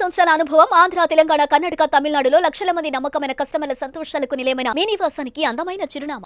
సంవత్సరాల అనుభవం ఆంధ్ర తెలంగాణ కర్ణాటక తమిళనాడులో లక్షల మంది నమ్మకమైన కస్టమర్ల సంతోషాలకు నిలయమైన మీ నివాసానికి అందమైన చిరునామా.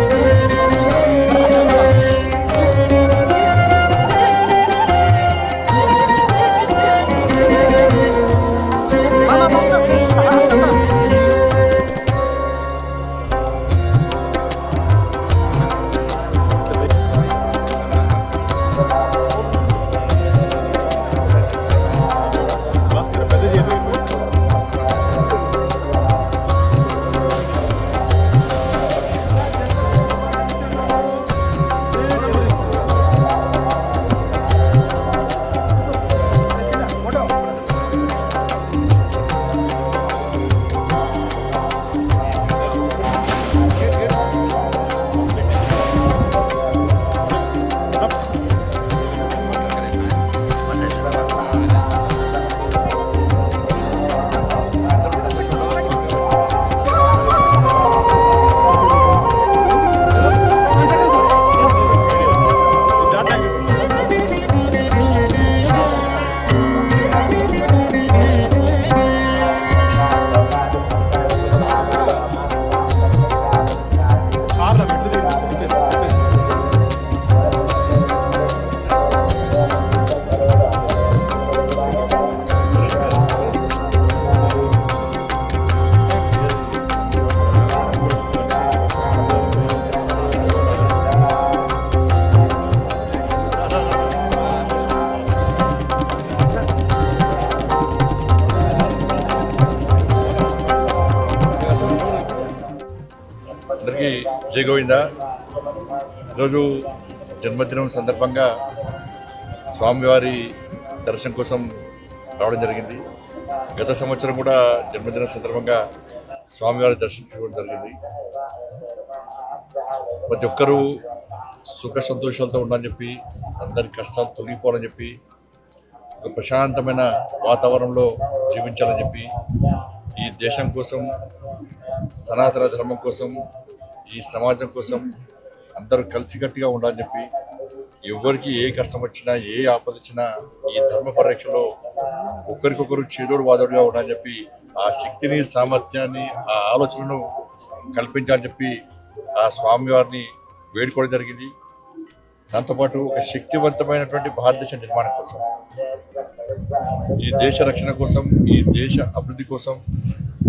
అందరికీ జై గోవింద. ఈరోజు జన్మదినం సందర్భంగా స్వామివారి దర్శనం కోసం రావడం జరిగింది. గత సంవత్సరం కూడా జన్మదినం సందర్భంగా స్వామివారి దర్శించుకోవడం జరిగింది. ప్రతి ఒక్కరూ సుఖ సంతోషాలతో ఉండాలని చెప్పి అందరి కష్టాలు తొలగిపోవాలని చెప్పి ఒక ప్రశాంతమైన వాతావరణంలో జీవించాలని చెప్పి ఈ దేశం కోసం సనాతన ధర్మం కోసం ఈ సమాజం కోసం అందరూ కలిసికట్టుగా ఉండాలని చెప్పి ఎవరికి ఏ కష్టం వచ్చినా ఏ ఆపద వచ్చినా ఈ ధర్మ పరిరక్షలో ఒకరికొకరు చేదోడు వాదోడుగా ఉండాలని చెప్పి ఆ శక్తిని సామర్థ్యాన్ని ఆ ఆలోచనను కల్పించాలని చెప్పి ఆ స్వామివారిని వేడుకోవడం జరిగింది. దాంతోపాటు ఒక శక్తివంతమైనటువంటి భారతదేశ నిర్మాణం కోసం ఈ దేశ రక్షణ కోసం ఈ దేశ అభివృద్ధి కోసం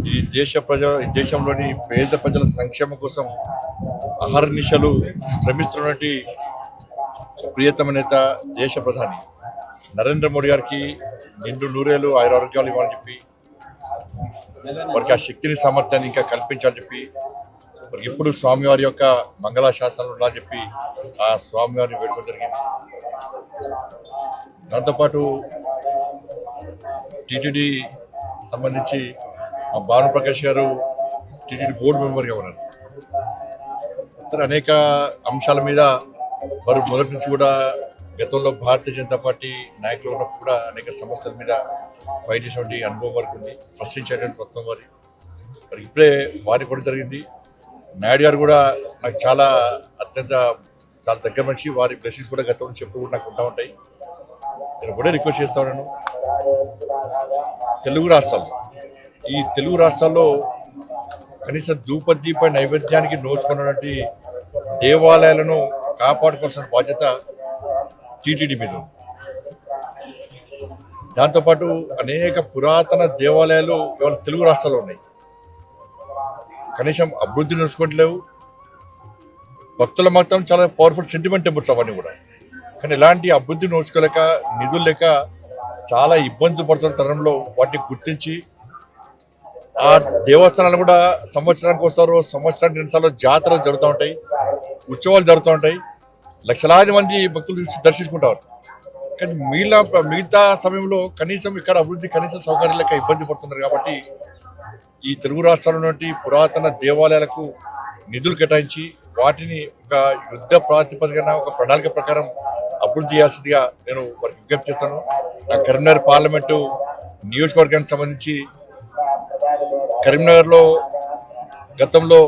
ఈ దేశ ప్రజల ఈ దేశంలోని పేద ప్రజల సంక్షేమం కోసం అహర్నిశలు శ్రమిస్తున్నటువంటి ప్రియతమ నేత దేశ ప్రధాని నరేంద్ర మోడీ గారికి నిండు నూరేళ్ళు ఆయురారోగ్యాలు ఇవ్వాలని చెప్పి వారికి ఆ శక్తిని సామర్థ్యాన్ని ఇంకా కల్పించాలని చెప్పి వారికి ఎప్పుడు స్వామివారి యొక్క మంగళాశాసనాలు ఉండాలని చెప్పి ఆ స్వామివారిని వేడుకోవడం జరిగింది. దాంతోపాటు టీటీడీ సంబంధించి భానుప్రకాష్ గారు టీటీడీ బోర్డు మెంబర్గా ఉన్నారు. ఇతర అనేక అంశాల మీద వారు మొదటి నుంచి కూడా గతంలో భారతీయ జనతా పార్టీ నాయకులు ఉన్నప్పుడు కూడా అనేక సమస్యల మీద ఫైట్ చేసినటువంటి అనుభవం వారికి ఉంది. ప్రశ్నించేటువంటి స్వత్వం వారి. మరి ఇప్పుడే వారి కూడా జరిగింది. నాయుడు గారు కూడా నాకు చాలా అత్యంత చాలా దగ్గర మనిషి. వారి బ్లెస్సింగ్స్ కూడా గతంలో చెప్పుడు కూడా నాకు ఉంటా ఉంటాయి. నేను కూడా రిక్వెస్ట్ చేస్తా ఉన్నాను. తెలుగు రాష్ట్రాలు ఈ తెలుగు రాష్ట్రాల్లో కనీసం ధూపదీప నైవేద్యానికి నోచుకున్నటువంటి దేవాలయాలను కాపాడుకోవాల్సిన బాధ్యత టీటీడీ మీద ఉంది. దాంతోపాటు అనేక పురాతన దేవాలయాలు ఇవాళ తెలుగు రాష్ట్రాల్లో ఉన్నాయి. కనీసం అభివృద్ధి నడుచుకోవట్లేవు. భక్తుల మాత్రం చాలా పవర్ఫుల్ సెంటిమెంట్ టెంపుల్స్ అవన్నీ కూడా. కానీ ఇలాంటి అభివృద్ధి నోచుకోలేక నిధులు లేక చాలా ఇబ్బంది పడుతున్న తరంలో వాటిని గుర్తించి ఆ దేవస్థానాలు కూడా సంవత్సరానికి వస్తారు సంవత్సరానికి రెండుసార్లు జాతరలు జరుగుతూ ఉంటాయి ఉత్సవాలు జరుగుతూ ఉంటాయి. లక్షలాది మంది భక్తులు దర్శించుకుంటారు. కానీ మిగిలిన మిగతా సమయంలో కనీసం ఇక్కడ అభివృద్ధి కనీస సౌకర్యాలు ఇబ్బంది పడుతున్నారు కాబట్టి ఈ తెలుగు రాష్ట్రాల పురాతన దేవాలయాలకు నిధులు కేటాయించి వాటిని ఒక యుద్ధ ప్రాతిపదికన ఒక ప్రణాళిక ప్రకారం అభివృద్ధి చేయాల్సిందిగా నేను విజ్ఞప్తి చేస్తాను నా కరీంనగర్ పార్లమెంటు నియోజకవర్గానికి సంబంధించి కరీంనగర్లో గతంలో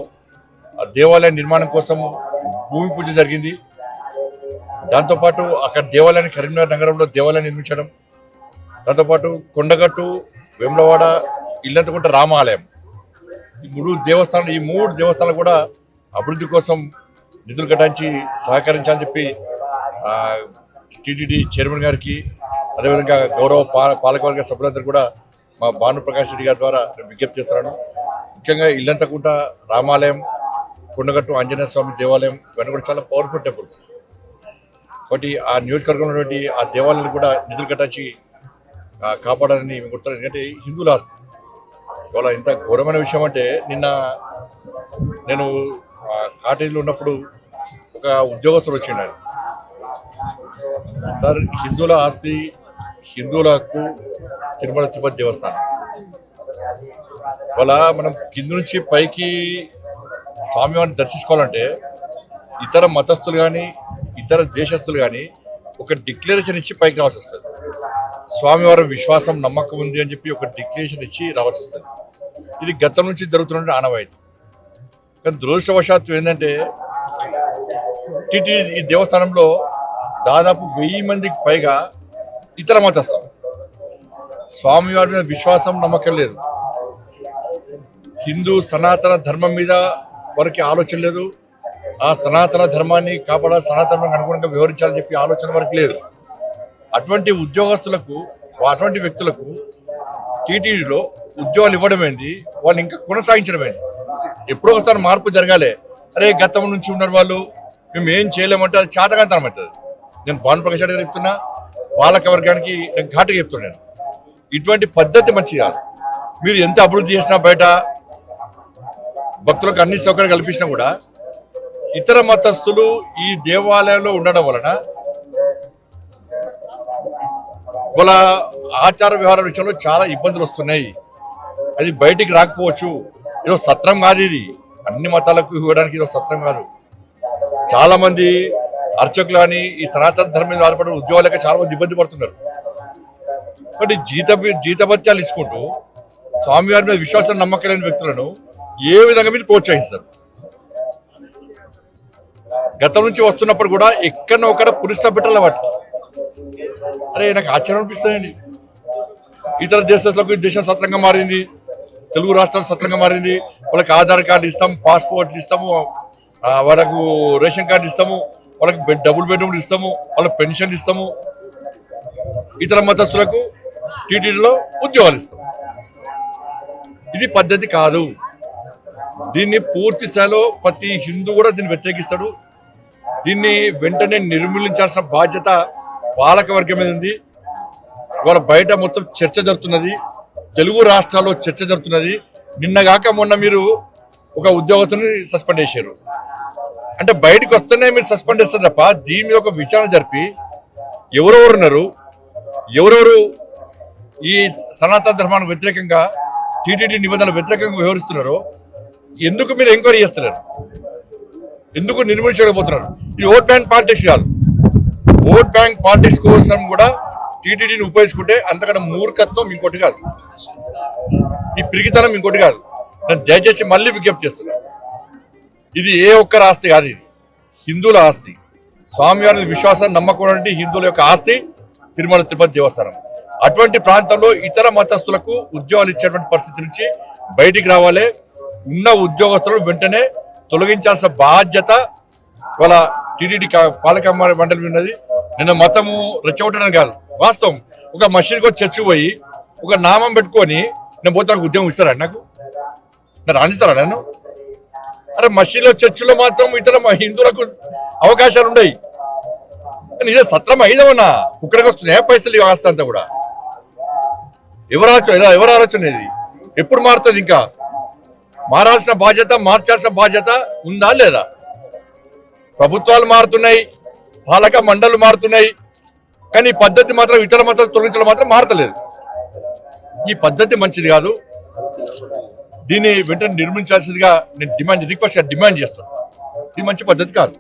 ఆ దేవాలయ నిర్మాణం కోసం భూమి పూజ జరిగింది. దాంతోపాటు అక్కడ దేవాలయాన్ని కరీంనగర్ నగరంలో దేవాలయం నిర్మించడం దాంతోపాటు కొండగట్టు వేములవాడ ఇల్లంతకుంట రామాలయం. ఈ మూడు దేవస్థానాలు ఈ మూడు దేవస్థానాలు కూడా అభివృద్ధి కోసం నిధులు కేటాయించి సహకరించాలని చెప్పి టీటీడీ చైర్మన్ గారికి అదేవిధంగా గౌరవ పా పాలకవర్గ సభ్యులందరూ కూడా మా భానుప్రకాష్ రెడ్డి గారి ద్వారా విజ్ఞప్తి చేస్తున్నాను. ముఖ్యంగా ఇల్లంతకుంట రామాలయం కొండగట్టు ఆంజనేయ స్వామి దేవాలయం ఇవన్నీ కూడా చాలా పవర్ఫుల్ టెంపుల్స్ కాబట్టి ఆ నియోజకవర్గంలో ఉన్నటువంటి ఆ దేవాలయాన్ని కూడా నిధులు కట్టించి కాపాడాలని మేము గుర్తున్నాం ఎందుకంటే హిందువుల ఆస్తి. ఇవాళ ఇంత ఘోరమైన విషయం అంటే నిన్న నేను కాటేజీలో ఉన్నప్పుడు ఒక ఉద్యోగస్తుడు వచ్చిండు సార్ హిందువుల ఆస్తి హిందువుల హక్కు తిరుమల తిరుపతి దేవస్థానం. వాళ్ళ మనం కింద నుంచి పైకి స్వామివారిని దర్శించుకోవాలంటే ఇతర మతస్థులు కానీ ఇతర దేశస్తులు కానీ ఒక డిక్లరేషన్ ఇచ్చి పైకి రావాల్సి వస్తుంది. స్వామివారి విశ్వాసం నమ్మకం ఉంది అని చెప్పి ఒక డిక్లరేషన్ ఇచ్చి రావాల్సి వస్తుంది. ఇది గతం నుంచి జరుగుతున్న ఆనవాయితీ. కానీ దురదృష్టవశాత్తు ఏంటంటే టిటి ఈ దేవస్థానంలో దాదాపు వెయ్యి మందికి పైగా ఇతర మతస్థులు. స్వామివారి మీద విశ్వాసం నమ్మకం లేదు. హిందూ సనాతన ధర్మం మీద వారికి ఆలోచన లేదు. ఆ సనాతన ధర్మాన్ని కాపాడాలి సనాతన అనుగుణంగా వివరించాలని చెప్పి ఆలోచన వరకు లేదు. అటువంటి ఉద్యోగస్తులకు అటువంటి వ్యక్తులకు టీటీడీలో ఉద్యోగాలు ఇవ్వడం ఏంది? వాళ్ళు ఇంకా కొనసాగించడం ఏంది? ఎప్పుడో ఒకసారి మార్పు జరగాలి. అరే గతం నుంచి ఉన్నారు వాళ్ళు. మేము ఏం చేయలేమంటే అది చేతకాంతనం అవుతుంది. నేను భానుప్రకాష్ రెడ్డి గారు చెప్తున్నా పాలక వర్గానికి నేను ఘాటుగా చెప్తున్నాను. ఇటువంటి పద్ధతి మంచిది కాదు. మీరు ఎంత అభివృద్ధి చేసినా బయట భక్తులకు అన్ని సౌకర్యాలు కల్పించినా కూడా ఇతర మతస్థులు ఈ దేవాలయంలో ఉండడం వలన వాళ్ళ ఆచార వ్యవహార విషయంలో చాలా ఇబ్బందులు వస్తున్నాయి. అది బయటికి రాకపోవచ్చు. ఏదో సత్రం కాదు ఇది. అన్ని మతాలకు ఇవ్వడానికి ఇదో సత్రం కాదు. చాలామంది అర్చకులు అని ఈ సనాతన ధర్మం మీద ఆధారపడిన ఉద్యోగాలకి చాలా మంది ఇబ్బంది పడుతున్నారు. కాబట్టి జీత జీతభత్యాలు ఇచ్చుకుంటూ స్వామివారి మీద విశ్వాసం నమ్మకం లేని వ్యక్తులను ఏ విధంగా మీరు ప్రోత్సహిస్తారు? గతం నుంచి వస్తున్నప్పుడు కూడా ఎక్కడ ఒకడ పురుష పెట్టాల వాటికి అరే నాకు ఆశ్చర్యం అనిపిస్తుందండి. ఇతర దేశాలకు దేశం సత్రంగా మారింది తెలుగు రాష్ట్రాలు సత్రంగా మారింది. వాళ్ళకి ఆధార్ కార్డు ఇస్తాము పాస్పోర్ట్లు ఇస్తాము వాళ్ళకు రేషన్ కార్డు ఇస్తాము. వాళ్ళకి బెడ్ డబుల్ బెడ్రూమ్లు ఇస్తాము వాళ్ళకి పెన్షన్ ఇస్తాము. ఇతర మతస్థులకు టీటీడీలో ఉద్యోగాలు ఇస్తాం. ఇది పద్ధతి కాదు. దీన్ని పూర్తి స్థాయిలో ప్రతి హిందూ కూడా దీన్ని వ్యతిరేకిస్తాడు. దీన్ని వెంటనే నిర్మూలించాల్సిన బాధ్యత పాలక వర్గం మీద ఉంది. ఇవాళ బయట మొత్తం చర్చ జరుగుతున్నది. తెలుగు రాష్ట్రాల్లో చర్చ జరుగుతున్నది. నిన్నగాక మొన్న మీరు ఒక ఉద్యోగస్తుని సస్పెండ్ చేశారు. అంటే బయటకు వస్తేనే మీరు సస్పెండ్ చేస్తారు తప్ప దీని మీద ఒక విచారణ జరిపి ఎవరెవరు ఉన్నారు ఎవరెవరు ఈ సనాతన ధర్మానికి వ్యతిరేకంగా టీటీడీ నిబంధనలు వ్యతిరేకంగా వ్యవహరిస్తున్నారో ఎందుకు మీరు ఎంక్వైరీ చేస్తున్నారు? ఎందుకు నిర్మించలేకపోతున్నారు ఇది ఓట్ బ్యాంక్ పాలిటిక్స్ కాదు ఓట్ బ్యాంక్ పాలిటిక్స్ కోసం కూడా టీటీడీని ఉపయోగించుకుంటే అంతకన్నా మూర్ఖత్వం ఇంకోటి కాదు. ఈ పిరిగితనం ఇంకోటి కాదు. నేను దయచేసి మళ్ళీ విజ్ఞప్తి చేస్తున్నాను ఇది ఏ ఒక్కరి ఆస్తి కాదు ఇది. హిందువుల ఆస్తి. స్వామివారి విశ్వాసం నమ్మకం హిందువుల యొక్క ఆస్తి తిరుమల తిరుపతి దేవస్థానం. అటువంటి ప్రాంతంలో ఇతర మతస్థులకు ఉద్యోగాలు ఇచ్చేటువంటి పరిస్థితి నుంచి బయటికి రావాలి. ఉన్న ఉద్యోగస్తులను వెంటనే తొలగించాల్సిన బాధ్యత వాళ్ళ టీడీడీ పాలక మండలి ఉన్నది. నిన్న మతము రెచ్చగొట్టడం కాదు. వాస్తవం. ఒక మసీద్కి వచ్చి చర్చి పోయి ఒక నామం పెట్టుకొని నేను పోతే ఉద్యోగం ఇస్తారా నాకు? నేను రాణిస్తారా నేను అరే మసీదులో చర్చిలో మాత్రం ఇతర మ- హిందువులకు అవకాశాలు ఉన్నాయి కానీ ఇదే సత్రం అయిదమన్నా ఇక్కడికి వస్తున్నాయి? పైసలు ఆస్తి అంతా కూడా. ఎవరు ఆలోచన ఎవరు ఆలోచన ఇది. ఎప్పుడు మారుతుంది ఇంకా? మారాల్సిన బాధ్యత మార్చాల్సిన బాధ్యత ఉందా లేదా? ప్రభుత్వాలు మారుతున్నాయి పాలక మండళ్ళు మారుతున్నాయి కానీ ఈ పద్ధతి మాత్రం ఇతర మతాలు తొలగించడం మాత్రం మారతలేదు. ఈ పద్ధతి మంచిది కాదు. దీన్ని వెంటనే నిర్మించాల్సిందిగా నేను డిమాండ్ రిక్వెస్ట్ డిమాండ్ చేస్తాను. ఇది మంచి పద్ధతి కాదు.